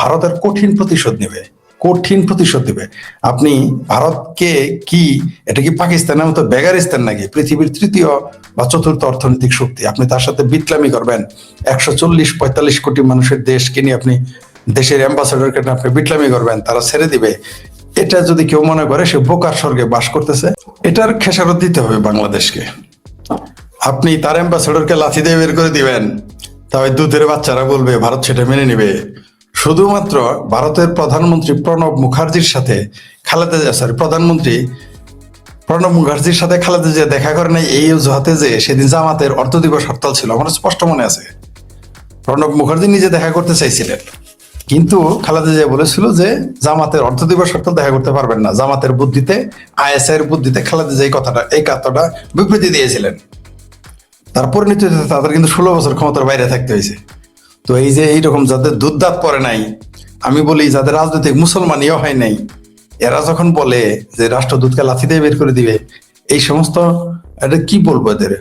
ভারতের কঠিন প্রতিশোধ নেবে, কঠিন প্রতিশোধ নেবে, আপনি ভারতকে কি, এটা কি পাকিস্তানের মতো বেগারিস্তান নাকি পৃথিবীর তৃতীয় বা চতুর্থ অর্থনৈতিক শক্তি? আপনি তার সাথে বিটলামি করবেন। একশো চল্লিশ, পঁয়তাল্লিশ কোটি মানুষের দেশকে নিয়ে আপনি, দেশের অ্যাম্বাসেডরকে আপনি বিটলামি করবেন, তারা ছেড়ে দিবে। এটা যদি কেউ মনে করে, সে বোকার স্বর্গে বাস করতেছে। এটার খেসারত দিতে হবে বাংলাদেশকে। আপনি তার অ্যাম্বাসেডরকে লাথি দিয়ে বের করে দিবেন। তবে দুধের বাচ্চারা বলবে, ভারত সেটা মেনে নিবে। শুধুমাত্র ভারতের প্রধানমন্ত্রী প্রণব মুখার্জির সাথে খালেদা জিয়া সরি প্রধানমন্ত্রী প্রণব মুখার্জির সাথে খালেদা জিয়া দেখা করে নাই, এই অজুহাতে যে সেদিন জামাতের অর্থ দিবস হরতাল ছিল, আমার স্পষ্ট মনে আছে। প্রণব মুখার্জি নিজে দেখা করতে চাইছিলেন, কিন্তু খালেদা জিয়া বলেছিল যে জামাতের অর্থ দিবস হরতাল দেখা করতে পারবেন না। জামাতের বুদ্ধিতে, আইএসআই এর বুদ্ধিতে খালেদা জিয়া এই কথাটা এই কথাটা বিবৃতি দিয়েছিলেন। তার পরিণতিতে তাদের কিন্তু ষোলো বছর ক্ষমতার বাইরে থাকতে হয়েছে তো এই যে এইরকম যাদের দুধদাত পরে নাই, আমি বলি যাদের রাজনৈতিক মুসলমানিও হয় নাই, এরা যখন বলে যে রাষ্ট্রদূতকে লাথি দিয়ে বের করে দিবে, এই সমস্ত, এটা কি বলব এদের?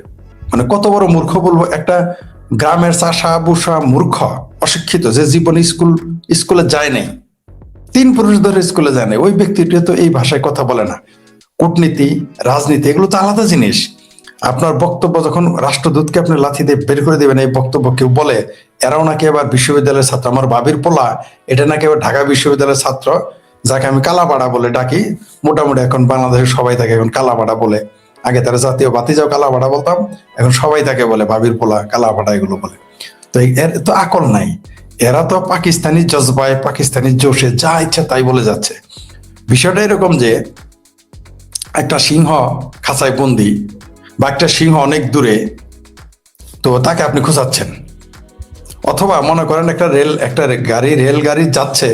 মানে কত বড় মূর্খ বলব, একটা গ্রামের চাষা, বুসা, মূর্খ, অশিক্ষিত, যে জীবনে স্কুল, স্কুলে যায় নাই। তিন পুরুষ ধরে স্কুলে যায় নাই। ওই ব্যক্তিটি তো এই ভাষায় কথা বলে না। কূটনীতি, রাজনীতি, এগুলো তো আলাদা জিনিস। আপনার বক্তব্য যখন রাষ্ট্রদূতকে আপনি লাথি দিয়ে বের করে দেবেন, এই বক্তব্য কেউ বলে, এরাও নাকি এবার বিশ্ববিদ্যালয়ের ছাত্র। আমার বাবির পোলা, এটা নাকি এবার ঢাকা বিশ্ববিদ্যালয়ের ছাত্র, যাকে আমি কালাপাড়া বলে ডাকি, মোটামুটি এখন বাংলাদেশের সবাই তাকে এখন কালাপাড়া বলে। আগে তারা জাতীয় বাতি যাও কালাপাড়া বলতাম, এখন সবাই তাকে বলে বাবির পোলা, কালাপাড়া এগুলো বলে। তো এর তো আকল নাই। এরা তো পাকিস্তানি জজবায়, পাকিস্তানি জোশে, যা ইচ্ছা তাই বলে যাচ্ছে। বিষয়টা এরকম যে, একটা সিংহ খাঁচায় বন্দি বা একটা সিংহ অনেক দূরে, তো তাকে আপনি খোঁজাচ্ছেন। অথবা মনে করেন একটা রেল, একটা গাড়ি, রেলগাড়ি যাচ্ছে,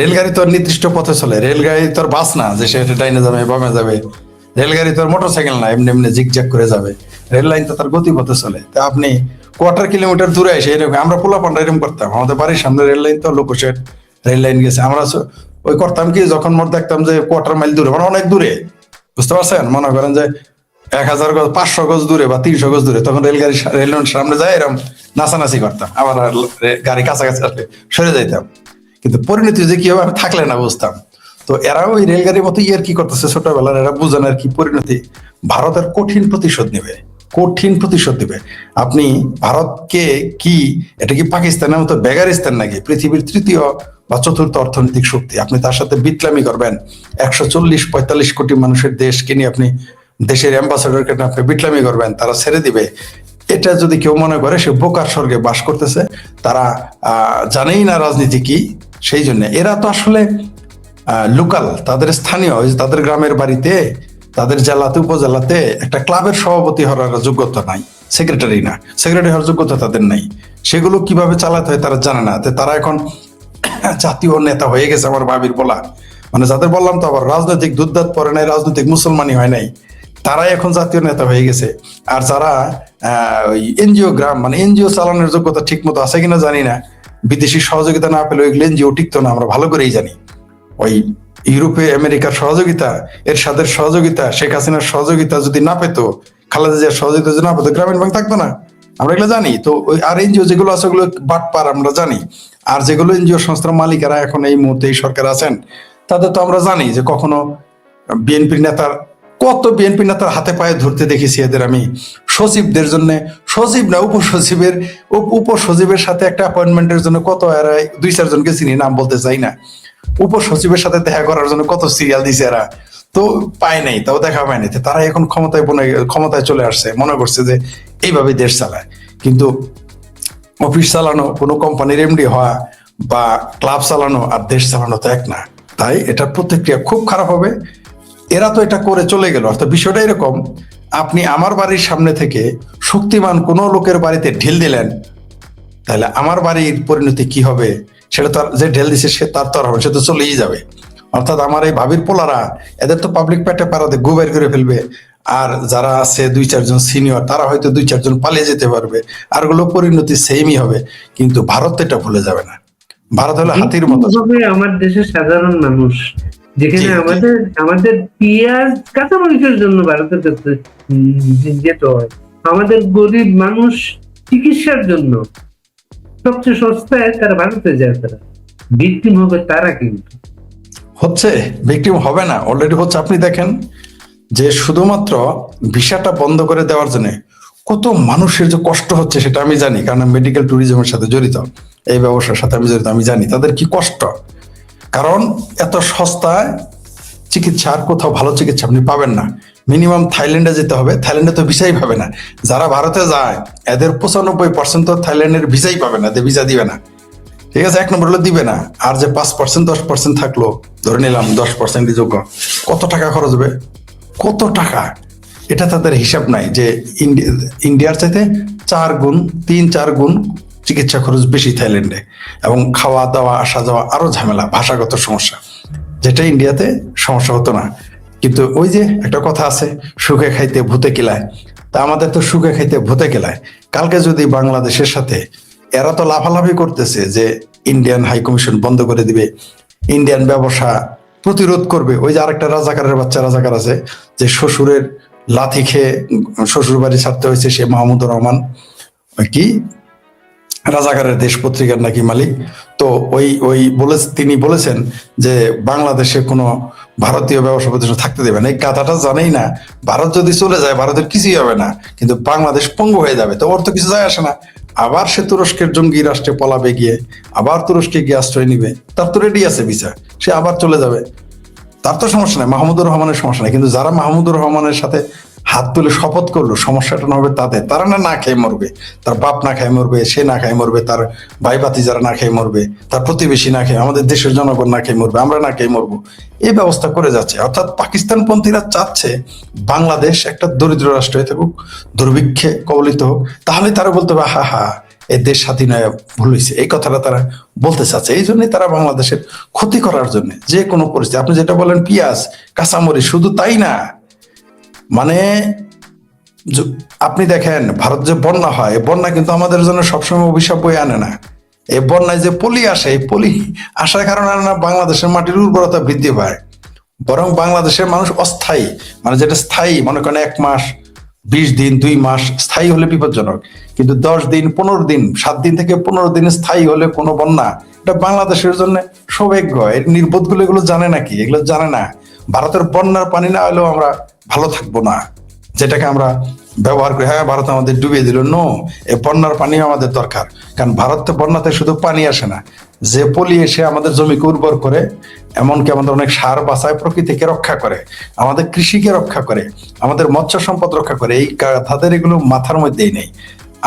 রেলগাড়ি তো নির্দিষ্ট পথে চলে, রেলগাড়ি তো আর বাস না, যে সে ডাইনে যাবে, বামে যাবে। রেলগাড়ি তো আর মোটর সাইকেল না, এমনি এমনি জিগজ্যাগ করে যাবে। রেল লাইন তো তার গতিপথে চলে। তা আপনি কোয়ার্টার কিলোমিটার দূরে এসে এরকম আমরা পোলা পান্ডা এরকম করতাম। আমাদের বাড়ির সামনে রেল লাইন তো লোকোশেট রেল লাইন গেছে। আমরা ওই করতাম কি, যখন মোট দেখতাম যে কোয়ার্টার মাইল দূরে মানে অনেক দূরে, বুঝতে পারছেন? মনে করেন যে এক হাজার গজ, পাঁচশো গজ দূরে বা তিনশো গজ দূরে, তখন রেলগাড়ি সা- রেল লাইনের সামনে যায় এরকম নাচানাচি করতাম। আবার গাড়ি কাছাকাছি আসলে সরে যাইতাম। কিন্তু পরিণতি যে কি হবে আমি থাকলে না বুঝতাম। তো এরা ওই রেলগাড়ির মতো ইয়ার কি করতেছে ছোটবেলার, এরা বুঝেন আর কি পরিণতি। ভারতের কঠিন প্রতিশোধ নেবে, কঠিন প্রতিশোধ নেবে। আপনি ভারতকে কি, এটা কি পাকিস্তানের মতো বেগারিস্তান নাকি? পৃথিবীর তৃতীয় বা চতুর্থ অর্থনৈতিক শক্তি। আপনি তার সাথে বিটলামি করবেন। একশো চল্লিশ পঁয়তাল্লিশ কোটি মানুষের দেশকে নিয়ে আপনি দেশের অ্যাম্বাসেডরকে আপনি বিটলামি করবেন, তারা ছেড়ে দিবে। এটা যদি কেউ মনে করে, সে বোকার স্বর্গে বাস করতেছে, তারা জানেই না রাজনীতি কি, সেই জন্য। এরা তো আসলে লোকাল তাদের স্থানীয় তাদের গ্রামের বাড়িতে, তাদের জেলাতে, উপজেলাতে একটা ক্লাবের সভাপতি হওয়ার যোগ্যতা নাই সেক্রেটারি না। সেক্রেটারি হওয়ার যোগ্যতা তাদের নাই। সেগুলো কীভাবে চালাতে হয় তারা জানে না। তারা এখন জাতীয় নেতা হয়ে গেছে আমার ভাবির বলা। মানে যাদের বললাম তো আবার রাজনৈতিক দুধদাত পরে নাই, রাজনৈতিক মুসলমানি হয় নাই। তারাই এখন জাতীয় নেতা হয়ে গেছে। আর যারা এনজিও গ্রাম মানে এনজিও চালানোর যোগ্যতা ঠিক মতো আছে কিনা জানি না। বিদেশি সহযোগিতা না পেলে ওইগুলো এনজিও টিকতো না, আমরা ভালো করেই জানি। ওই ইউরোপে আমেরিকার সহযোগিতা এর সাদের সহযোগিতা, শেখ হাসিনার সহযোগিতা যদি না পেতো, খালেদা জিয়ার সহযোগিতা যদি না পেতো, গ্রামীণ ব্যাংক থাকতো না। আমরা এগুলো জানি। তো ওই আর এনজিও যেগুলো আছে ওগুলো বাটপার আমরা জানি। আর যেগুলো এনজিও সংস্থার মালিকেরা এখন এই মুহূর্তে এই সরকার আছেন, তাদের তো আমরা জানি যে কখনো বিএনপির নেতার কত বিএনপি নেতার হাতে পায়ে ধরতে দেখেছি এদের আমি। সচিবদের জন্য, সচিব না, উপসচিবের, উপ- উপসচিবের সাথে একটা অ্যাপয়েন্টমেন্টের জন্য কত দুই চারজনকে চিনি, নাম বলতে চাই না। উপসচিবের সাথে দেখা করার জন্য কত সিরিয়াল দিছে এরা। তো পায় নাই, তাও দেখা পায় নাই। তারা এখন ক্ষমতায় বনে, ক্ষমতায় চলে আসছে, মনে করছে যে এইভাবে দেশ চালায়। কিন্তু অফিস চালানো, কোনো কোম্পানির এমডি হওয়া বা ক্লাব চালানো আর দেশ চালানো তো এক না। তাই এটার প্রতিক্রিয়া খুব খারাপ হবে। এরা তো এটা করে চলে গেল। অর্থাৎ বিষয়টা এরকম আপনি আমার বাড়ির সামনে থেকে শক্তিমান কোনো লোকের বাড়িতে ঢিল দিলেন তাহলে আমার বাড়ির পরিণতি কি হবে? সেটা তো আর- যে ঢেল দিছে সে তার তো হবে সে তো চলেই যাবে। অর্থাৎ আমার এই ভাবির পোলারা এদের তো পাবলিক পেটে পাড়াতে গুবের করে ফেলবে আর যারা আছে দুই চারজন সিনিয়র তারা হয়তো দুই চারজন পালিয়ে যেতে পারবে আরগুলো পরিণতি সেমই হবে কিন্তু ভারত তো এটা ভুলে যাবে না। ভারত হলো হাতির মতো। আমার দেশের সাধারণ মানুষ যেখানে। আমাদের আমাদের পেঁয়াজ কাঁচামরিচের জন্য ভারতের কাছে যেতে হয়। আমাদের গরিব মানুষ চিকিৎসার জন্য সবচেয়ে সস্তায় তারা ভারতে যায় তারা। ভিক্টিম হবে তারা কিন্তু। হচ্ছে ভিকটিম হবে না অলরেডি হচ্ছে। আপনি দেখেন যে শুধুমাত্র ভিসাটা বন্ধ করে দেওয়ার জন্য কত মানুষের যে কষ্ট হচ্ছে সেটা আমি জানি কারণ মেডিকেল ট্যুরিজমের সাথে জড়িত। এই ব্যবসার সাথে আমি জড়িত আমি জানি। তাদের কি কষ্ট? কারণ এত সস্তায় চিকিৎসা আর কোথাও ভালো চিকিৎসা আপনি পাবেন না। মিনিমাম থাইল্যান্ডে যেতে হবে, থাইল্যান্ডে তো ভিসাই পাবে না। যারা ভারতে যায়, এদের পঁচানব্বই পার্সেন্ট তো থাইল্যান্ডের ভিসাই পাবে না ভিসা দিবে না। ঠিক আছে, এক নম্বর হলো দিবে না। আর যে পাঁচ পার্সেন্ট দশ পার্সেন্ট থাকল, ধরে নিলাম দশ পার্সেন্ট যোগ্য, কত টাকা খরচ হবে? কত টাকা? এটা তাদের হিসাব নাই যে ইন্ডিয়া ইন্ডিয়ার চাইতে চার গুণ, তিন চার গুণ চিকিৎসা খরচ বেশি থাইল্যান্ডে এবং খাওয়া দাওয়া, আসা যাওয়া আরও ঝামেলা, ভাষাগত সমস্যা। যেটা ইন্ডিয়াতে সমস্যা হতো না। কিন্তু ওই যে একটা কথা আছে, সুখে খাইতে ভূতে কিলায়। তা আমাদের তো সুখে খাইতে ভূতে কিলায়। কালকে যদি বাংলাদেশের সাথে, এরা তো লাফালাফি করতেছে যে ইন্ডিয়ান হাই কমিশন বন্ধ করে দিবে, ইন্ডিয়ান ব্যবসা প্রতিরোধ করবে। ওই যে আরেকটা রাজাকারের বাচ্চা রাজাকার আছে, যে শ্বশুরের লাথি খেয়ে শ্বশুর বাড়ি ছাড়তে হয়েছে সে মাহমুদুর রহমান। কি? রাজাকারের দেশ পত্রিকার নাকি মালিক। তো ওই ওই বলে তিনি বলেছেন যে বাংলাদেশে কোনো ভারতীয় ব্যবসা প্রতিষ্ঠান থাকতে দেবে না। এই কথাটা জানেই না। ভারত যদি চলে যায়, ভারতের কিছুই হবে না। কিন্তু বাংলাদেশ পঙ্গু হয়ে যাবে, তো ওর তো কিছু যায় আসে না। আবার সে তুরস্কের জঙ্গি রাষ্ট্রে পলাবে গিয়ে, আবার তুরস্কে গিয়ে আশ্রয় নিবে। তার তো রেডি আছে ভিসা সে আবার চলে যাবে। তার তো সমস্যা নাই, মাহমুদুর রহমানের সমস্যা নাই। কিন্তু যারা মাহমুদুর রহমানের সাথে হাত তুলে শপথ করল, সমস্যাটা না হবে তাদের তারা না না খেয়ে মরবে। তার বাপ না খেয়ে মরবে, সে না খেয়ে মরবে, তার ভাই বাতি যারা না খেয়ে মরবে, তার প্রতিবেশী না খেয়ে, আমাদের দেশের জনগণ না খেয়ে মরবে, আমরা না খেয়ে মরবো। এই ব্যবস্থা করে যাচ্ছে। অর্থাৎ পাকিস্তানপন্থীরা চাচ্ছে বাংলাদেশ একটা দরিদ্র রাষ্ট্র হয়ে থাকুক, দুর্ভিক্ষে কবলিত হোক। তাহলে তারা বলতে হবে হা হা, এ দেশ স্বাধীন ভুল হয়েছে। এই কথাটা তারা বলতে চাচ্ছে। এই জন্যই তারা বাংলাদেশের ক্ষতি করার জন্য যে কোনো পরিস্থিতি। আপনি যেটা বলেন, পিঁয়াজ, কাঁচামরিচ, শুধু তাই না মানে আপনি দেখেন, ভারত যে বন্যা হয় বন্যা কিন্তু আমাদের জন্য সবসময় অভিশাপ বয়ে আনে না। এই বন্যায় যে পলি আসে, এই পলি আসার কারণে না, বাংলাদেশের মাটির উর্বরতা বৃদ্ধি পায়। বরং বাংলাদেশের মানুষ অস্থায়ী মানে যেটা স্থায়ী, মনে করেন এক মাস, বিশ দিন, দুই মাস, স্থায়ী হলে বিপজ্জনক। কিন্তু দশ দিন, পনেরো দিন, সাত দিন থেকে পনেরো দিন স্থায়ী হলে কোনো বন্যা, এটা বাংলাদেশের জন্য সৌভাগ্য। এর নির্বোধগুলো এগুলো জানে নাকি? এগুলো জানে না। ভারতের বন্যার পানি না হলেও আমরা ভালো থাকব না। যেটাকে আমরা ব্যবহার করি হ্যাঁ ভারত আমাদের ডুবিয়ে দিল। নো এই বন্যার পানি আমাদের দরকার। কারণ ভারতে বন্যাতে শুধু পানি আসে না। যে পলি এসে আমাদের জমিকে উর্বর করে, এমনকি আমাদের অনেক সার বাঁচায়, প্রকৃতিকে রক্ষা করে, আমাদের কৃষিকে রক্ষা করে, আমাদের মৎস্য সম্পদ রক্ষা করে, এই তাদের এগুলো মাথার মধ্যেই নেই।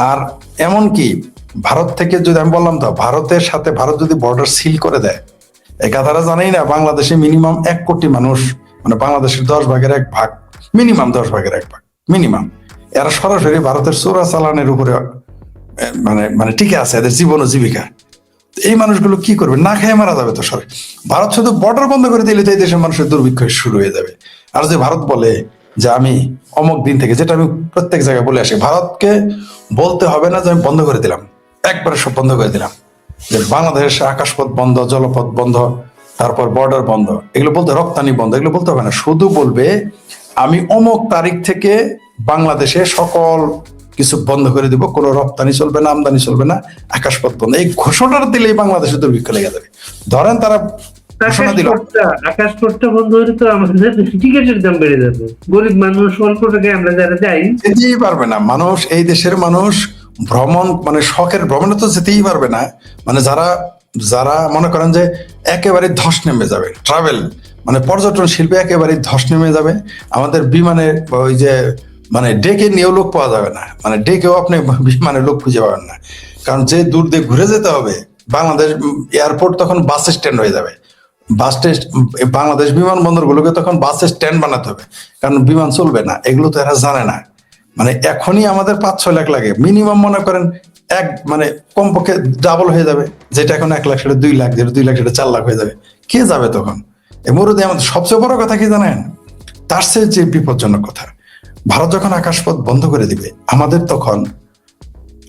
আর এমনকি ভারত থেকে যদি আমি বললাম তো, ভারতের সাথে ভারত যদি বর্ডার সিল করে দেয় এই কথাটা জানেই না, বাংলাদেশে মিনিমাম এক কোটি মানুষ মানে বাংলাদেশের দশ ভাগের এক ভাগ মিনিমাম দশ ভাগের এক ভাগ, মিনিমাম। এরা সরাসরি ভারতের চোরা চালানের উপরে মানে মানে টিকে আছে এদের জীবন ও জীবিকা। এই মানুষগুলো কি করবে? না খেয়ে মারা যাবে তো সরে। ভারত শুধু বর্ডার বন্ধ করে দিলে তো এই দেশের মানুষের দুর্ভিক্ষ শুরু হয়ে যাবে। আর যে ভারত বলে যে আমি অমুক দিন থেকে, যেটা আমি প্রত্যেক জায়গায় বলে আসি, ভারতকে বলতে হবে না যে আমি বন্ধ করে দিলাম। একবারে সব বন্ধ করে দিলাম। যে বাংলাদেশের আকাশপথ বন্ধ, জলপথ বন্ধ, তারপর বর্ডার বন্ধ, এগুলো বলতে রপ্তানি বন্ধ, এগুলো বলতে হবে না। শুধু বলবে আমি অমুক তারিখ থেকে বাংলাদেশে সকল কিছু বন্ধ করে দিব কোনো রপ্তানি চলবে না আমদানি চলবে না আকাশপথ বন্ধ। এই ঘোষণাটা দিলেই বাংলাদেশে দুর্ভিক্ষ লেগে যাবে। ধরেন তারা ঘোষণা দিল। আকাশপথটা বন্ধ হলে তো আমাদের টিকিটের দাম বেড়ে যাবে। গরিব মানুষ অল্প টাকায় আমরা যারা যাই যেতেই পারবে না। মানুষ এই দেশের মানুষ ভ্রমণ মানে শখের ভ্রমণে তো যেতেই পারবে না। মানে যারা যারা মনে করেন যে একেবারে ধস নেমে যাবে ট্রাভেল মানে পর্যটন শিল্পে একেবারে ধস নেমে যাবে। আমাদের বিমানে ওই যে মানে ডেকে নিয়েও লোক পাওয়া যাবে না। মানে ডেকেও আপনি বিমানে লোক খুঁজে পাবেন না। কারণ যে দূর দিয়ে ঘুরে যেতে হবে, বাংলাদেশ এয়ারপোর্ট তখন বাস স্ট্যান্ড হয়ে যাবে। বাস বাংলাদেশ বিমানবন্দরগুলোকে তখন বাস স্ট্যান্ড বানাতে হবে। কারণ বিমান চলবে না, এগুলো তো এরা জানে না। মানে এখনই আমাদের পাঁচ, ছয় লাখ লাগে। মিনিমাম মনে করেন এক মানে কমপক্ষে ডাবল হয়ে যাবে। যেটা এখন এক লাখ সেটা দুই লাখ, যেটা দুই লাখ সেটা চার লাখ হয়ে যাবে। কে যাবে তখন? এই মরুদে আমাদের সবচেয়ে বড় কথা কি জানেন? তার চেয়ে যে বিপজ্জনক কথা। ভারত যখন আকাশপথ বন্ধ করে দিবে, আমাদের তখন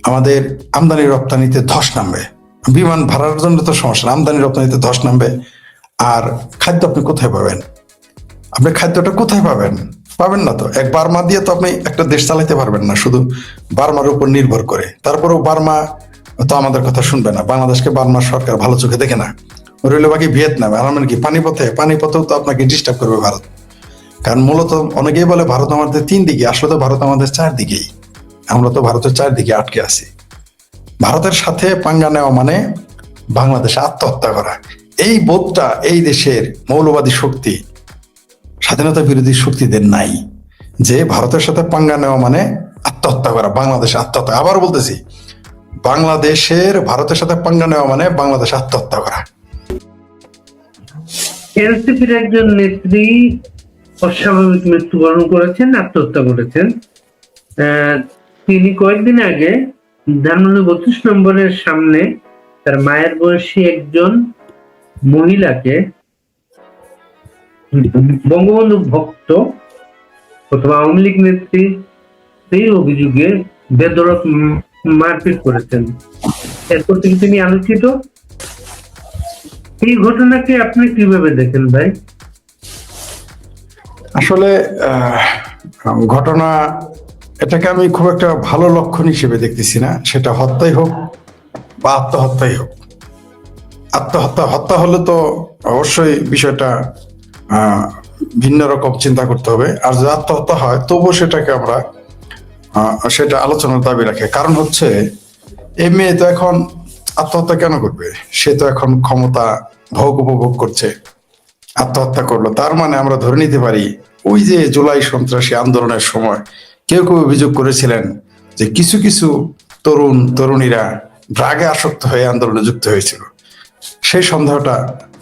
আমাদের আমদানি রপ্তানিতে ধস নামবে। বিমান ভাড়ার জন্য তো সমস্যা আমদানি রপ্তানিতে ধস নামবে। আর খাদ্য আপনি কোথায় পাবেন? আপনি খাদ্যটা কোথায় পাবেন? পাবেন না তো। এক বার্মা দিয়ে তো আপনি একটা দেশ চালাইতে পারবেন না, শুধু বার্মার উপর নির্ভর করে। তারপরেও বার্মা তো আমাদের কথা শুনবে না। বাংলাদেশকে বার্মার সরকার ভালো চোখে দেখে না। রইল বাকি ভিয়েতনাম। আর আমরা কি, পানিপথে, পানিপথেও তো আপনাকে ডিস্টার্ব করবে ভারত। কারণ মূলত অনেকেই বলে ভারত আমাদের তিন দিকে, আসলে তো ভারত আমাদের চারদিকেই আমরা তো ভারতের চারদিকে আটকে আছি। ভারতের সাথে পাঙ্গা নেওয়া মানে বাংলাদেশে আত্মহত্যা করা। এই বোধটা এই দেশের মৌলবাদী শক্তি, স্বাধীনতা বিরোধী শক্তিদের নাই। যে ভারতের সাথে পাঙ্গা নেওয়া মানে আত্মহত্যা করা, বাংলাদেশে আত্মহত্যা। আবার বলতেছি, বাংলাদেশের, ভারতের সাথে পাঙ্গা নেওয়া মানে বাংলাদেশে আত্মহত্যা করা। এনসিপির একজন নেত্রী অস্বাভাবিক মৃত্যুবরণ করেছেন, আত্মহত্যা করেছেন। তিনি কয়েকদিন আগে ধানমন্ডি বত্রিশ নম্বরের সামনে তার মায়ের বয়সী একজন মহিলাকে বঙ্গবন্ধু ভক্ত অথবা আওয়ামী লীগ নেত্রী সেই অভিযোগে বেদরক মারপিট করেছেন। এরপর থেকে তিনি আলোচিত এই ঘটনাকে আপনি কীভাবে দেখেন ভাই? আসলে ঘটনা, এটাকে আমি খুব একটা ভালো লক্ষণ হিসেবে দেখতেছি না। সেটা হত্যাই হোক বা আত্মহত্যাই হোক। আত্মহত্যা, হত্যা হলে তো অবশ্যই বিষয়টা ভিন্ন রকম চিন্তা করতে হবে। আর যদি আত্মহত্যা হয়, তবুও সেটাকে আমরা সেটা আলোচনার দাবি রাখে। কারণ হচ্ছে এই মেয়ে তো এখন আত্মহত্যা কেন করবে? সে তো এখন ক্ষমতা ভোগ উপভোগ করছে। আত্মহত্যা করল। তার মানে আমরা ধরে নিতে পারি, ওই যে জুলাই সন্ত্রাসী আন্দোলনের সময় কেউ কেউ অভিযোগ করেছিলেন যে কিছু কিছু তরুণ, তরুণীরা ড্রাগে আসক্ত হয়ে আন্দোলনে যুক্ত হয়েছিল। সেই সন্দেহটা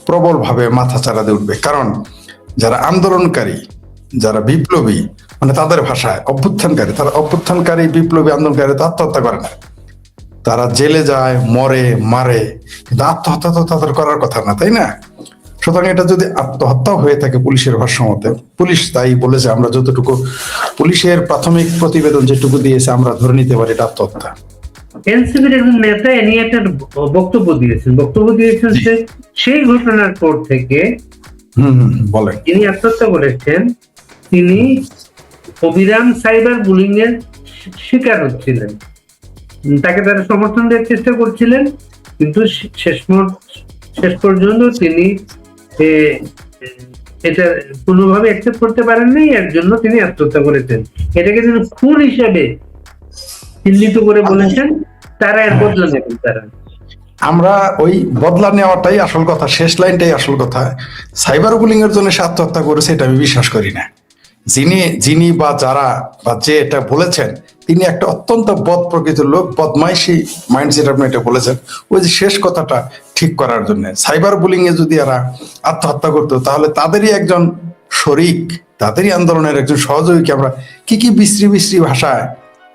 প্রবলভাবে মাথা চাড়াতে উঠবে। কারণ যারা আন্দোলনকারী, যারা বিপ্লবী মানে তাদের ভাষায় অভ্যুত্থানকারী, তারা অভ্যুত্থানকারী, বিপ্লবী, আন্দোলনকারী আত্মহত্যা করে না। তারা জেলে যায় মরে মারে। কিন্তু আত্মহত্যা তো তাদের করার কথা না তাই না? সুতরাং এটা যদি আত্মহত্যা হয়ে থাকে পুলিশের ভাষ্য মতে পুলিশ তাই বলেছে আমরা যতটুকু পুলিশের প্রাথমিক প্রতিবেদন যেটুকু দিয়েছে আমরা ধরে নিতে পারি এটা আত্মহত্যা। এনসিপির একজন নেতা এ নিয়ে একটা বক্তব্য দিয়েছেন। বক্তব্য দিয়েছেন যে সেই ঘটনার পর থেকে হম হম বলেন। যিনি আত্মহত্যা করেছেন। তিনি অবিরাম সাইবার বুলিং এর শিকার হচ্ছিলেন। তাকে তারা সমর্থন দেওয়ার চেষ্টা করছিলেন কিন্তু শেষ শেষ পর্যন্ত তিনি এটা কোনোভাবে অ্যাকসেপ্ট করতে পারেন নাই এর জন্য তিনি আত্মহত্যা করেছেন। এটাকে তিনি খুন হিসাবে চিহ্নিত করে বলেছেন তারা এর বদলা নেবেন তারা। আমরা ওই বদলা নেওয়াটাই আসল কথা শেষ লাইনটাই আসল কথা। সাইবার বুলিং এর জন্য সে আত্মহত্যা করেছে এটা আমি বিশ্বাস করি না। যিনি যিনি বা যারা বা যে এটা বলেছেন তিনি একটা অত্যন্ত বদ প্রকৃতির লোক, বদমাইশি মাইন্ডসেট আপনি এটা বলেছেন। ওই যে শেষ কথাটা ঠিক করার জন্য। সাইবার বুলিং এ যদি এরা আত্মহত্যা করতো, তাহলে তাদেরই একজন শরিক, তাদেরই আন্দোলনের একজন সহযোগীকে আমরা কি কি বিশ্রী বিশ্রী ভাষায়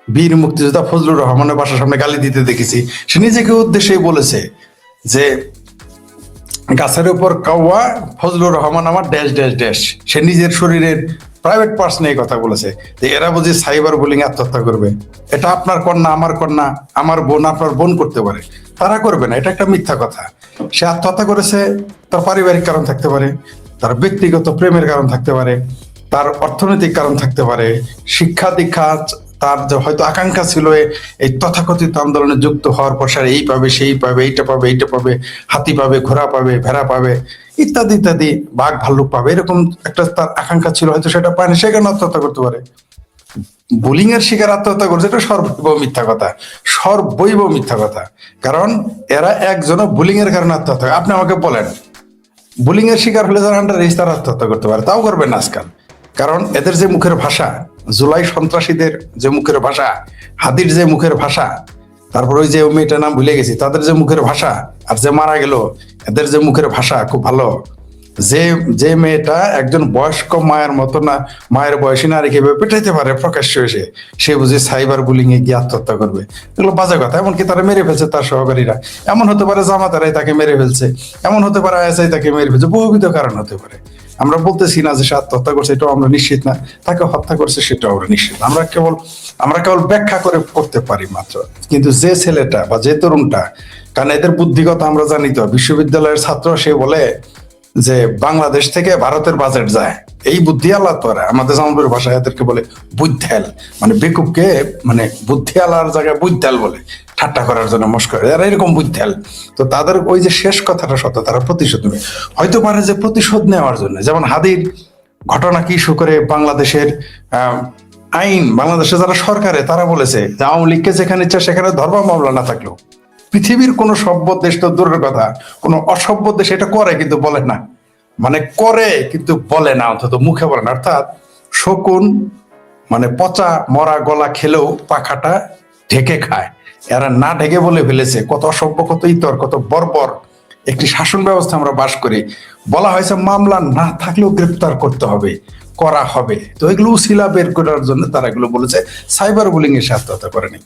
বীর মুক্তিযোদ্ধা ফজলুর রহমানের বাসার সামনে গালি দিতে দেখেছি। সে নিজেকে উদ্দেশ্যেই বলেছে যে, গাছের উপর কাওয়া, ফজলুর রহমান আমার ড্যাশ ড্যাশ ড্যাশ। সে নিজের শরীরের প্রাইভেট পার্সনে এই কথা বলেছে যে এরা বুঝি সাইবার বুলিং আত্মহত্যা করবে। এটা আপনার কন্যা, আমার কন্যা, আমার বোন, আপনার বোন করতে পারে। তারা করবে না, এটা একটা মিথ্যা কথা। সে আত্মহত্যা করেছে, তার পারিবারিক কারণ থাকতে পারে, তার ব্যক্তিগত প্রেমের কারণ থাকতে পারে, তার অর্থনৈতিক কারণ থাকতে পারে, শিক্ষা দীক্ষা, তার যে হয়তো আকাঙ্ক্ষা ছিল এই তথাকথিত আন্দোলনে যুক্ত হওয়ার পর এই পাবে, সেই পাবে, এইটা পাবে এইটা পাবে, হাতি পাবে, ঘোড়া পাবে, ভেড়া পাবে ইত্যাদি ইত্যাদি। বাঘ ভাল্লুক পাবে। এরকম একটা তার আকাঙ্ক্ষা ছিল, হয়তো সেটা পায়নি সেখানে আত্মহত্যা করতে পারে? বুলিং এর শিকার আত্মহত্যা করছে, এটা সর্বৈব মিথ্যা কথা। সর্বৈব মিথ্যা কথা। কারণ এরা একজনও বুলিং এর কারণে আত্মহত্যা। আপনি আমাকে বলেন বুলিং এর শিকার হলে যারা আন্ডার তারা আত্মহত্যা করতে পারে। তাও করবে না আজকাল। কারণ এদের যে মুখের ভাষা, জুলাই সন্ত্রাসীদের যে মুখের ভাষা, হাদির যে মুখের ভাষা, তারপর ওই যে মেয়েটার নাম ভুলে গেছি, তাদের যে মুখের ভাষা, আর যে মারা গেল এদের যে মুখের ভাষা খুব ভালো। যে যে মেয়েটা একজন বয়স্ক মায়ের মতো না, মায়ের বয়সী নারীকে এভাবে পেটাইতে পারে প্রকাশ্য এসে, সে বুঝে সাইবার বুলিং এ গিয়ে আত্মহত্যা করবে। এগুলো বাজে কথা, এমনকি তারা মেরে ফেলছে তার সহকারীরা। এমন হতে পারে জামাতারাই তাকে মেরে ফেলছে, এমন হতে পারে আয়াসাই তাকে মেরে ফেলছে, বহুবিধ কারণ হতে পারে। আমরা বলতেছি না যে সে আত্মহত্যা করছে, এটাও আমরা নিশ্চিত না। তাকে হত্যা করছে, সেটাও আমরা নিশ্চিত আমরা কেবল আমরা কেবল ব্যাখ্যা করে করতে পারি মাত্র। কিন্তু যে ছেলেটা বা যে তরুণটা, কারণ এদের বুদ্ধিগত আমরা জানি তো, বিশ্ববিদ্যালয়ের ছাত্র সে বলে যে বাংলাদেশ থেকে ভারতের বাজেট যায়। এই বুদ্ধি আল্লাহ তো আর, আমাদের জামালপুরের ভাষায় এদেরকে বলে বুদ্ধাল। মানে বেকুবকে মানে বুদ্ধি আল্লাহর জায়গায় বুদ্ধাল বলে, ঠাট্টা করার জন্য মস্কর এরা এরকম বুদ্ধাল। তো তাদের ওই যে শেষ কথাটা সত্য, তারা প্রতিশোধ নেবে। হয়তো পারে যে প্রতিশোধ নেওয়ার জন্য। যেমন হাদির ঘটনা কি ইস্যু করে বাংলাদেশের আইন বাংলাদেশে যারা সরকারে, তারা বলেছে যে আওয়ামী লীগকে যেখানে ইচ্ছা সেখানে ধর্ম মামলা না থাকলেও পৃথিবীর কোনো সভ্য দেশ তো দূরের কথা, কোনো অসভ্য দেশ এটা করে কিন্তু বলে না। মানে করে কিন্তু বলে না, অন্তত মুখে বলে না। অর্থাৎ শকুন মানে পচা মরা গলা খেলেও পাখাটা ঢেকে খায়। এরা না ঢেকে বলে ফেলেছে। কত অসভ্য, কত ইতর, কত বর্বর একটি শাসন ব্যবস্থা আমরা বাস করি। বলা হয়েছে মামলা না থাকলেও গ্রেপ্তার করতে হবে, করা হবে। তো এগুলো উসিলা বের করার জন্য তারা এগুলো বলেছে। সাইবার বুলিং এর সাথে করেনি।